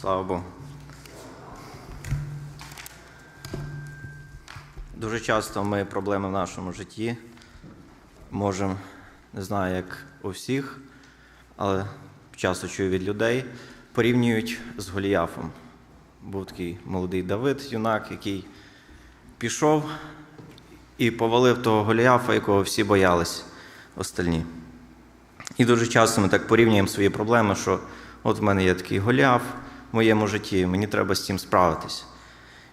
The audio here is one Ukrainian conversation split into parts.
Слава Богу. Дуже часто ми проблеми в нашому житті можемо, не знаю, як у всіх, але часто чую від людей, порівнюють з Голіафом. Був такий молодий Давид, юнак, який пішов і повалив того Голіафа, якого всі боялись остальні. І дуже часто ми так порівнюємо свої проблеми, що от в мене є такий Голіаф моєму житті, мені треба з цим справитись.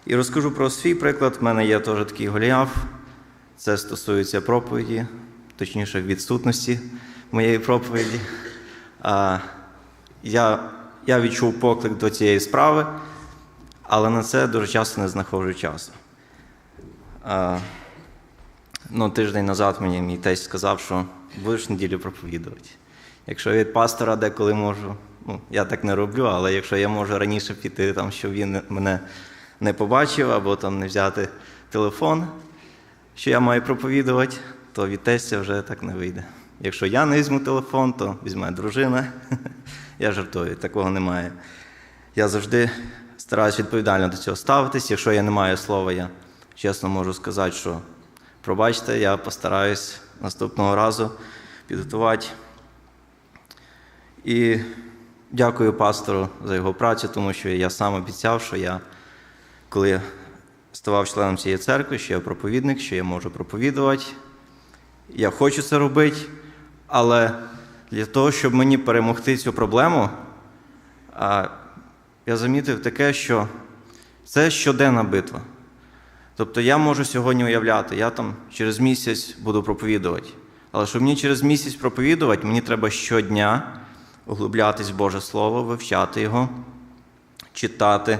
І розкажу про свій приклад. В мене є теж такий Голіаф. Це стосується проповіді, точніше, відсутності моєї проповіді. Я, я відчув поклик до цієї справи, але на це дуже часто не знаходжу часу. Ну, тиждень назад мені мій тесть сказав, що будеш неділю проповідувати. Якщо від пастора деколи можу, ну, я так не роблю, але якщо я можу раніше піти, там, щоб він мене не побачив, або там не взяти телефон, що я маю проповідувати, то від тестя вже так не вийде. Якщо я не візьму телефон, то візьме дружина. Я жартую, такого немає. Я завжди стараюсь відповідально до цього ставитись. Якщо я не маю слова, я чесно можу сказати, що пробачте, я постараюсь наступного разу підготувати. І дякую пастору за його працю, тому що я сам обіцяв, що я, коли ставав членом цієї церкви, що я проповідник, що я можу проповідувати. Я хочу це робити, але для того, щоб мені перемогти цю проблему, я замітив таке, що це щоденна битва. Тобто я можу сьогодні уявляти, я там через місяць буду проповідувати. Але щоб мені через місяць проповідувати, мені треба щодня углублятись в Боже Слово, вивчати його, читати,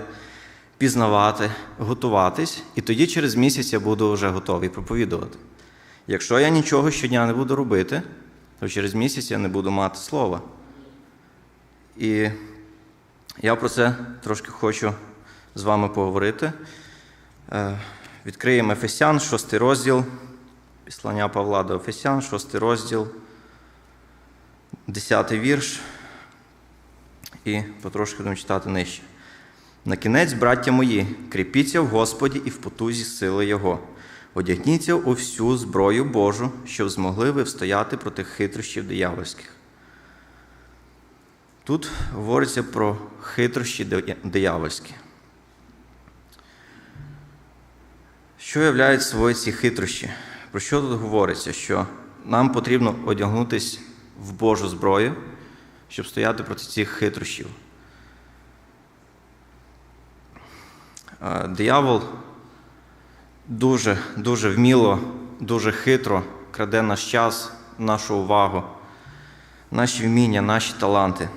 пізнавати, готуватись, і тоді через місяць я буду вже готовий проповідувати. Якщо я нічого щодня не буду робити, то через місяць я не буду мати слова. І я про це трошки хочу з вами поговорити. Відкриємо Ефесян, 6 розділ, післання Павла до Ефесян, 6 розділ, 10 вірш. І потрошки будемо читати нижче. На кінець, браття мої, кріпіться в Господі і в потузі сили Його. Одягніться у всю зброю Божу, щоб змогли ви встояти проти хитрощів диявольських. Тут говориться про хитрощі диявольські. Що являють собою ці хитрощі? Про що тут говориться? Що нам потрібно одягнутися в Божу зброю, щоб стояти проти цих хитрощів. Диявол дуже, дуже вміло, дуже хитро краде наш час, нашу увагу, наші вміння, наші таланти.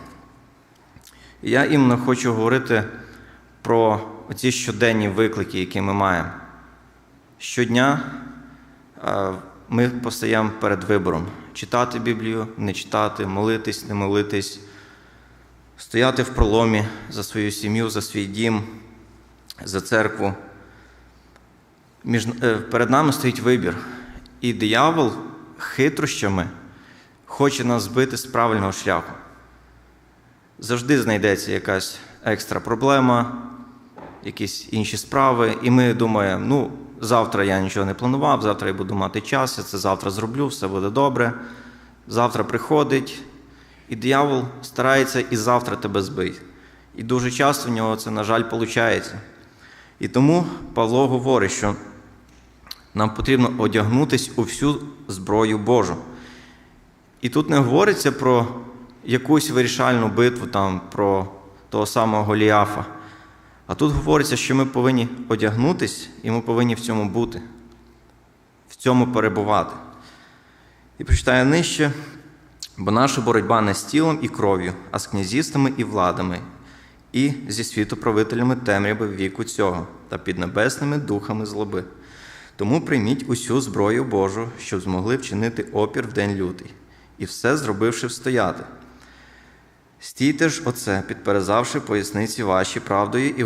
Я іменно хочу говорити про ці щоденні виклики, які ми маємо. Щодня ми постаємо перед вибором: читати Біблію, не читати, молитись, не молитись, стояти в проломі за свою сім'ю, за свій дім, за церкву. Між, Перед нами стоїть вибір. І диявол хитрощами хоче нас збити з правильного шляху. Завжди знайдеться якась екстра проблема, якісь інші справи, і ми думаємо, ну, завтра я нічого не планував, завтра я буду мати час, я це завтра зроблю, все буде добре. Завтра приходить, і диявол старається і завтра тебе збити. І дуже часто в нього це, на жаль, виходить. І тому Павло говорить, що нам потрібно одягнутися у всю зброю Божу. І тут не говориться про якусь вирішальну битву, там, про того самого Голіафа. А тут говориться, що ми повинні одягнутись і ми повинні в цьому бути, в цьому перебувати. І прочитаю нижче, бо наша боротьба не з тілом і кров'ю, а з князівствами і владами, і зі світоправителями темряви віку цього та під небесними духами злоби. Тому прийміть усю зброю Божу, щоб змогли вчинити опір в день лютий, і все зробивши встояти. Стійте ж оце, підперезавши поясниці ваші правдою і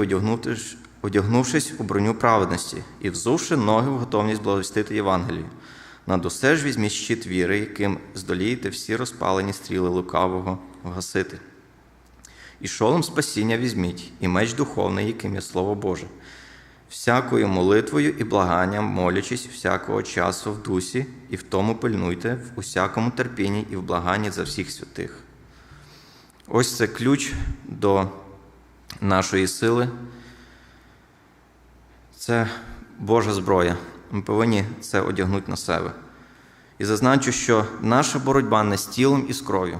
одягнувшись у броню праведності, і взувши ноги в готовність благовістити Євангелію. Над усе ж візьміть щит віри, яким здолієте всі розпалені стріли лукавого вгасити. І шолом спасіння візьміть, і меч духовний, яким є Слово Боже, всякою молитвою і благанням, молячись всякого часу в дусі, і в тому пильнуйте, в усякому терпінні і в благанні за всіх святих. Ось це ключ до нашої сили. Це Божа зброя. Ми повинні це одягнути на себе. І зазначу, що наша боротьба не з тілом і з кров'ю.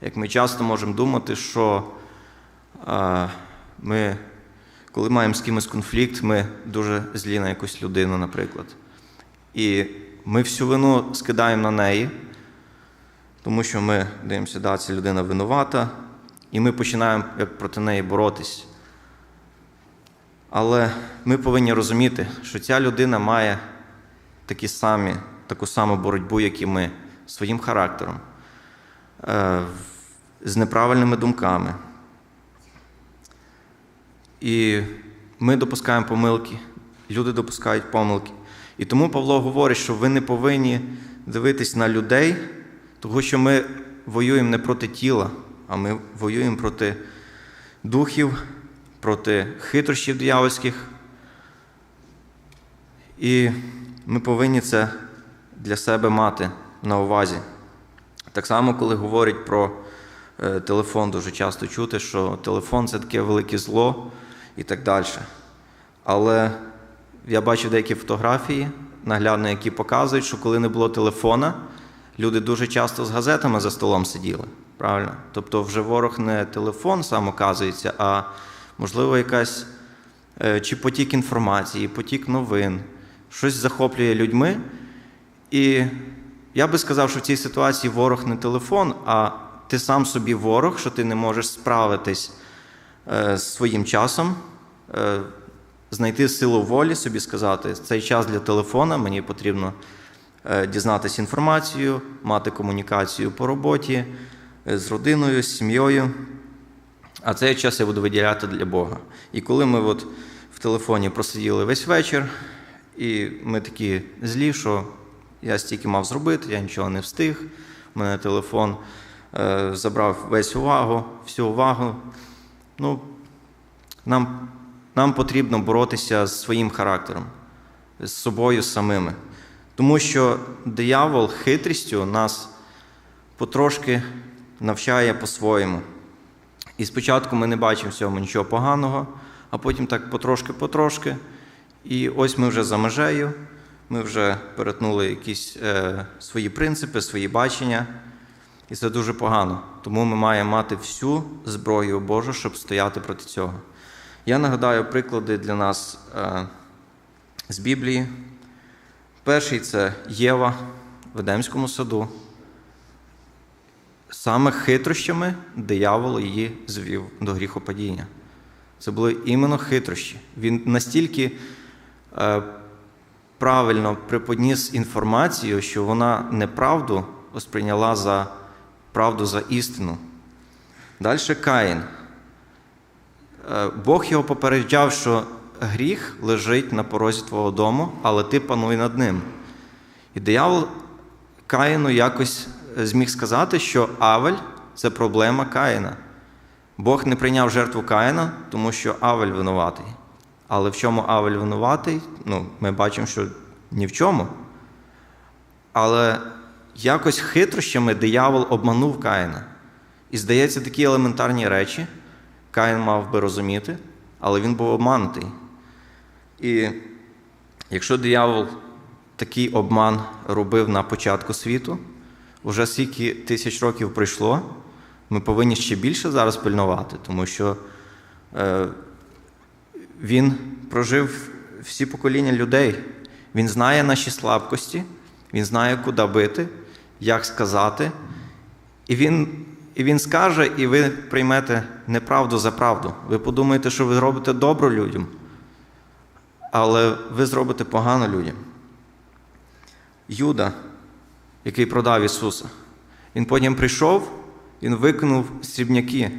Як ми часто можемо думати, що а, ми, коли маємо з кимось конфлікт, ми дуже злі на якусь людину, наприклад. І ми всю вину скидаємо на неї, тому що ми дивимося, да, ця людина винувата, і ми починаємо як проти неї боротись. Але ми повинні розуміти, що ця людина має такі самі, таку саму боротьбу, як і ми, своїм характером, е, з неправильними думками. І ми допускаємо помилки, люди допускають помилки. І тому Павло говорить, що ви не повинні дивитись на людей, тому що ми воюємо не проти тіла, а ми воюємо проти духів, проти хитрощів диявольських. І ми повинні це для себе мати на увазі. Так само, коли говорять про е, телефон, дуже часто чути, що телефон це таке велике зло і так далі. Але я бачив деякі фотографії, наглядно, які показують, що коли не було телефона, люди дуже часто з газетами за столом сиділи. Правильно? Тобто вже ворог не телефон сам оказується, а можливо якась е, чи потік інформації, потік новин, щось захоплює людьми. І я би сказав, що в цій ситуації ворог не телефон, а ти сам собі ворог, що ти не можеш справитись е, з своїм часом, е, знайти силу волі, собі сказати, цей час для телефона, мені потрібно е, дізнатися інформацію, мати комунікацію по роботі е, з родиною, з сім'єю. А цей час я буду виділяти для Бога. І коли ми от в телефоні просиділи весь вечір, і ми такі злі, що я стільки мав зробити, я нічого не встиг. У мене телефон е, забрав весь увагу, всю увагу. Ну, нам, нам потрібно боротися з своїм характером, з собою самими. Тому що диявол хитрістю нас потрошки навчає по-своєму. І спочатку ми не бачимо в цьому нічого поганого, а потім так потрошки-потрошки. І ось ми вже за межею, ми вже перетнули якісь е, свої принципи, свої бачення. І це дуже погано. Тому ми маємо мати всю зброю Божу, щоб стояти проти цього. Я нагадаю приклади для нас е, з Біблії. Перший це Єва в Едемському саду. Саме хитрощами диявол її звів до гріхопадіння. Це були іменно хитрощі. Він настільки е, правильно приподніс інформацію, що вона неправду сприйняла за правду за істину. Далі Каїн. Е, Бог його попереджав, що гріх лежить на порозі твого дому, але ти пануй над ним. І диявол Каїну якось зміг сказати, що Авель це проблема Каїна. Бог не прийняв жертву Каїна, тому що Авель винуватий. Але в чому Авель винуватий? Ну, ми бачимо, що ні в чому. Але якось хитрощами диявол обманув Каїна. І здається, такі елементарні речі Каїн мав би розуміти, але він був обманутий. І якщо диявол такий обман робив на початку світу, вже скільки тисяч років пройшло, ми повинні ще більше зараз пильнувати, тому що е, він прожив всі покоління людей. Він знає наші слабкості, він знає, куди бити, як сказати. І він і він скаже, і ви приймете неправду за правду. Ви подумаєте, що ви робите добро людям, але ви зробите погано людям. Юда, який продав Ісуса, він потім прийшов, він викинув срібняки.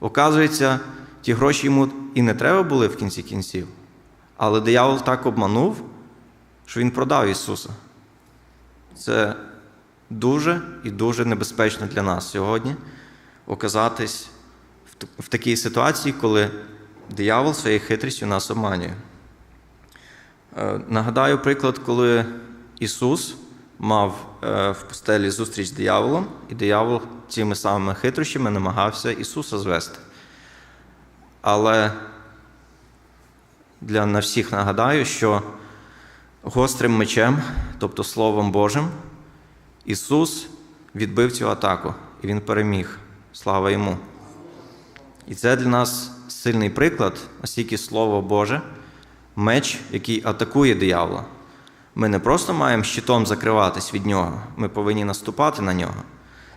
Оказується, ті гроші йому і не треба були в кінці кінців. Але диявол так обманув, що він продав Ісуса. Це дуже і дуже небезпечно для нас сьогодні оказатись в такій ситуації, коли диявол своєю хитрістю нас обманює. Е, Нагадаю приклад, коли Ісус мав е, в пустелі зустріч з дияволом, і диявол цими самими хитрощами намагався Ісуса звести. Але для на всіх нагадаю, що гострим мечем, тобто Словом Божим, Ісус відбив цю атаку, і Він переміг. Слава йому! І це для нас сильний приклад, оскільки Слово Боже, меч, який атакує диявола. Ми не просто маємо щитом закриватись від нього, ми повинні наступати на нього.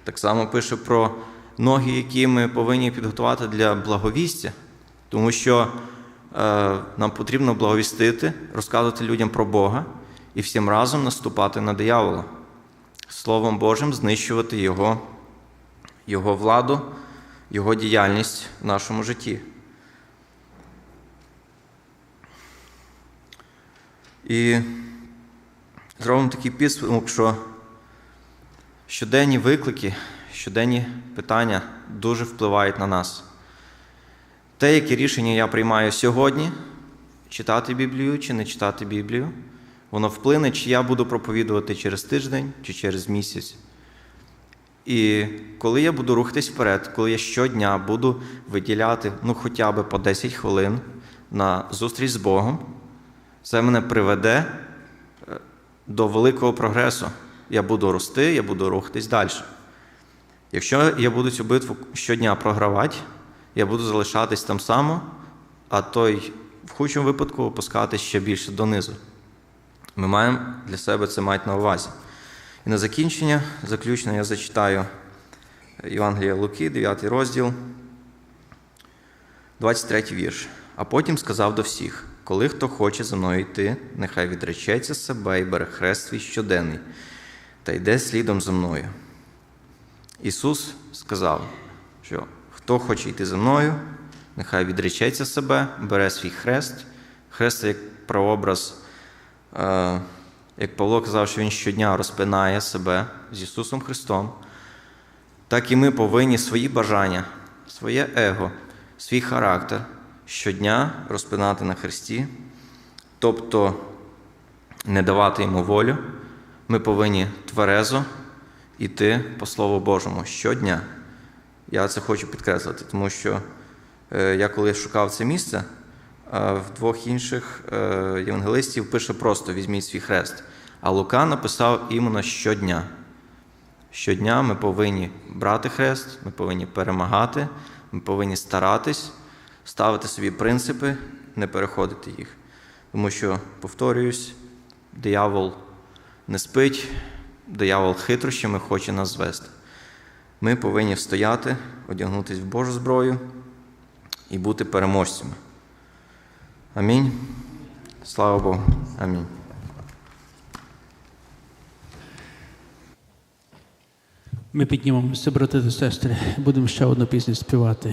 Так само пише про ноги, які ми повинні підготувати для благовістя, тому що е, нам потрібно благовістити, розказувати людям про Бога і всім разом наступати на диявола, Словом Божим знищувати Його, Його владу, Його діяльність в нашому житті. І зробимо такий підсумок, що щоденні виклики, щоденні питання дуже впливають на нас. Те, яке рішення я приймаю сьогодні, читати Біблію чи не читати Біблію, воно вплине, чи я буду проповідувати через тиждень чи через місяць. І коли я буду рухатись вперед, коли я щодня буду виділяти ну, хоча б по 10 хвилин на зустріч з Богом, це мене приведе е, до великого прогресу. Я буду рости, я буду рухатись далі. Якщо я буду цю битву щодня програвати, я буду залишатись там само, а той в худшому випадку опускатись ще більше донизу. Ми маємо для себе це мати на увазі. І на закінчення, заключно я зачитаю Євангелія Луки, 9 розділ, 23 вірш. А потім сказав до всіх: коли хто хоче за мною йти, нехай відречеться себе і бере хрест свій щоденний, та йде слідом за мною. Ісус сказав, що хто хоче йти за мною, нехай відречеться себе, бере свій хрест. Хрест це як прообраз, е, як Павло казав, що Він щодня розпинає себе з Ісусом Христом. Так і ми повинні свої бажання, своє его, свій характер щодня розпинати на Христі, тобто не давати йому волю. Ми повинні тверезо йти по Слову Божому щодня. Я це хочу підкреслити, тому що е, я коли шукав це місце, е, в двох інших е, євангелистів пише просто візьміть свій хрест. А Лука написав іменно щодня. Щодня ми повинні брати хрест, ми повинні перемагати, ми повинні старатись, ставити собі принципи, не переходити їх. Тому що, повторююсь, диявол не спить, диявол хитрощами хоче нас звести. Ми повинні встояти, одягнутися в Божу зброю і бути переможцями. Амінь. Слава Богу. Амінь. Ми піднімемося, брати та сестри, будемо ще одну пісню співати.